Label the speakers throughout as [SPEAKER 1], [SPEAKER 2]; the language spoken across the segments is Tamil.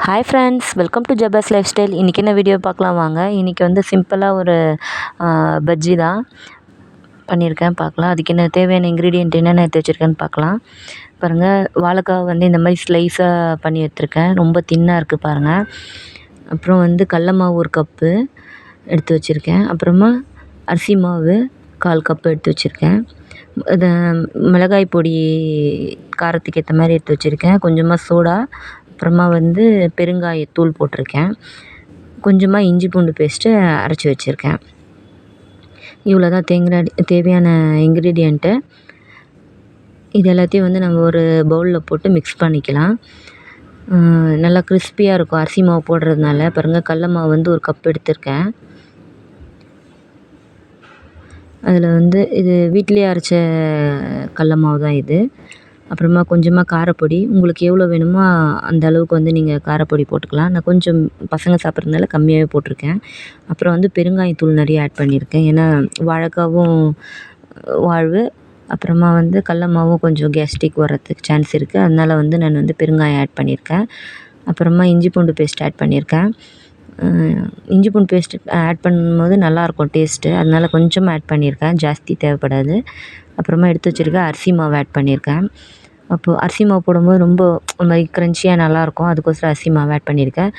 [SPEAKER 1] Hi friends welcome to Jabas life style இன்றைக்கி என்ன வீடியோ பார்க்கலாம் வாங்க? இன்றைக்கி வந்து சிம்பிளாக ஒரு பஜ்ஜி தான் பண்ணியிருக்கேன் பார்க்கலாம். அதுக்கு என்ன தேவையான இன்க்ரீடியன்ட் என்னென்ன எடுத்து வச்சுருக்கேன்னு பார்க்கலாம். பாருங்கள் வாழைக்காய் வந்து இந்த மாதிரி ஸ்லைஸாக பண்ணி எடுத்துருக்கேன். ரொம்ப தின்னாக இருக்குது பாருங்கள் அப்புறம் வந்து கடல மாவு ஒரு கப்பு எடுத்து வச்சுருக்கேன். அப்புறமா அரிசி மாவு கால் கப்பு எடுத்து வச்சுருக்கேன். இது மிளகாய் பொடி காரத்துக்கு ஏற்ற மாதிரி எடுத்து வச்சுருக்கேன். கொஞ்சமாக சோடா அப்புறமா வந்து பெருங்காயத்தூள் போட்டிருக்கேன். கொஞ்சமாக இஞ்சி பூண்டு பேஸ்ட்டு அரைச்சி வச்சுருக்கேன். இவ்வளோ தான் தேங்காய் தேவையான இன்க்ரீடியண்ட்டு இது எல்லாத்தையும் வந்து நம்ம ஒரு பவுலில் போட்டு மிக்ஸ் பண்ணிக்கலாம். நல்லா கிறிஸ்பியாக இருக்கும். அரிசி மாவு போடுறதுனால. பாருங்கள் கடல மாவு வந்து ஒரு கப் எடுத்திருக்கேன். அதில் வந்து இது வீட்டிலேயே அரைச்ச கடல மாவு தான் இது. அப்புறமா கொஞ்சமாக காரப்பொடி. உங்களுக்கு எவ்வளோ வேணுமோ அந்த அளவுக்கு வந்து நீங்கள் காரப்பொடி போட்டுக்கலாம். நான் கொஞ்சம் பசங்க சாப்பிட்றதுனால கம்மியாகவே போட்டிருக்கேன். அப்புறம் வந்து பெருங்காயத்தூள் நிறைய ஆட் பண்ணியிருக்கேன். ஏன்னா வாழைக்காவும் வாழ்வு அப்புறமா வந்து கடல மாவும் கொஞ்சம் கேஸ்ட்ரிக் வர்றதுக்கு சான்ஸ் இருக்குது அதனால் வந்து நான் வந்து பெருங்காயம் ஆட் பண்ணியிருக்கேன். அப்புறமா இஞ்சி பூண்டு பேஸ்ட் ஆட் பண்ணியிருக்கேன். இஞ்சி பூண்டு பேஸ்ட் ஆட் பண்ணும்போது நல்லாயிருக்கும் டேஸ்ட்டு அதனால் கொஞ்சமாக ஆட் பண்ணியிருக்கேன். ஜாஸ்தி தேவைப்படாது. அப்புறமா எடுத்து வச்சுருக்க அரிசி மாவு ஆட் பண்ணியிருக்கேன். அப்போது அரிசி மாவு போடும்போது ரொம்ப ஒரு மாதிரி க்ரன்ச்சியாக நல்லாயிருக்கும் அதுக்கோசரம் அரிசி மாவு ஆட் பண்ணியிருக்கேன்.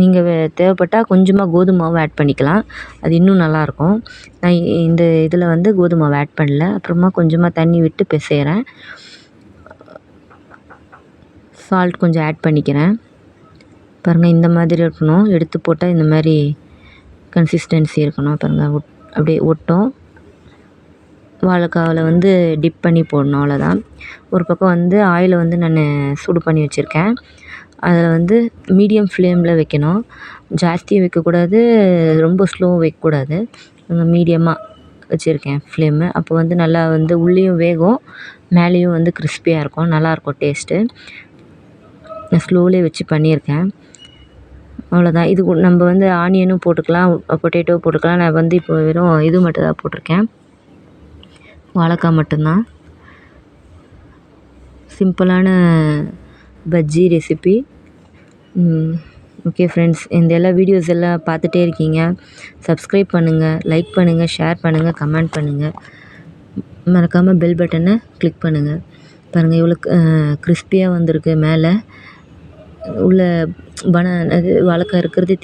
[SPEAKER 1] நீங்கள் தேவைப்பட்டால் கொஞ்சமாக கோதுமை மாவு ஆட் பண்ணிக்கலாம். அது இன்னும் நல்லாயிருக்கும் நான் இந்த இதில் வந்து கோதுமை மாவு ஆட் பண்ணல. அப்புறமா கொஞ்சமாக தண்ணி விட்டு பிசைகிறேன் சால்ட் கொஞ்சம் ஆட் பண்ணிக்கிறேன். பாருங்கள் இந்த மாதிரி இருக்கணும். எடுத்து போட்டால் இந்த மாதிரி கன்சிஸ்டன்சி இருக்கணும். பாருங்கள் ஒட் அப்படியே ஒட்டும். வாழைக்காவில் வந்து டிப் பண்ணி போடணும் அவ்வளோதான் ஒரு பக்கம் வந்து ஆயிலை வந்து நான் சூடு பண்ணி வச்சுருக்கேன். அதில் வந்து மீடியம் ஃப்ளேமில் வைக்கணும். ஜாஸ்தியும் வைக்கக்கூடாது ரொம்ப ஸ்லோவும் வைக்கக்கூடாது. மீடியமாக வச்சுருக்கேன் ஃப்ளேமு அப்போ வந்து நல்லா வந்து உள்ளேயும் வேகும் மேலேயும் வந்து கிறிஸ்பியாக இருக்கும். நல்லாயிருக்கும் டேஸ்ட்டு நான் ஸ்லோவிலே வச்சு பண்ணியிருக்கேன். அவ்வளோதான் இது நம்ம வந்து ஆனியனும் போட்டுக்கலாம் பொட்டேட்டோ போட்டுக்கலாம். நான் வந்து இப்போ வெறும் இது மட்டும் தான் போட்டிருக்கேன். வாழைக்காய் மட்டும்தான். சிம்பிளான பஜ்ஜி ரெசிபி ஓகே ஃப்ரெண்ட்ஸ் இந்த எல்லா வீடியோஸ் எல்லாம் பார்த்துட்டே இருக்கீங்க. சப்ஸ்கிரைப் பண்ணுங்கள் லைக் பண்ணுங்கள் ஷேர் பண்ணுங்கள் கமெண்ட் பண்ணுங்கள் மறக்காமல் பெல் பட்டனை கிளிக் பண்ணுங்கள் பாருங்கள் இவ்வளோ கிறிஸ்பியாக வந்திருக்கு மேலே. உள்ள பன அது வாழைக்காய் இருக்கிறது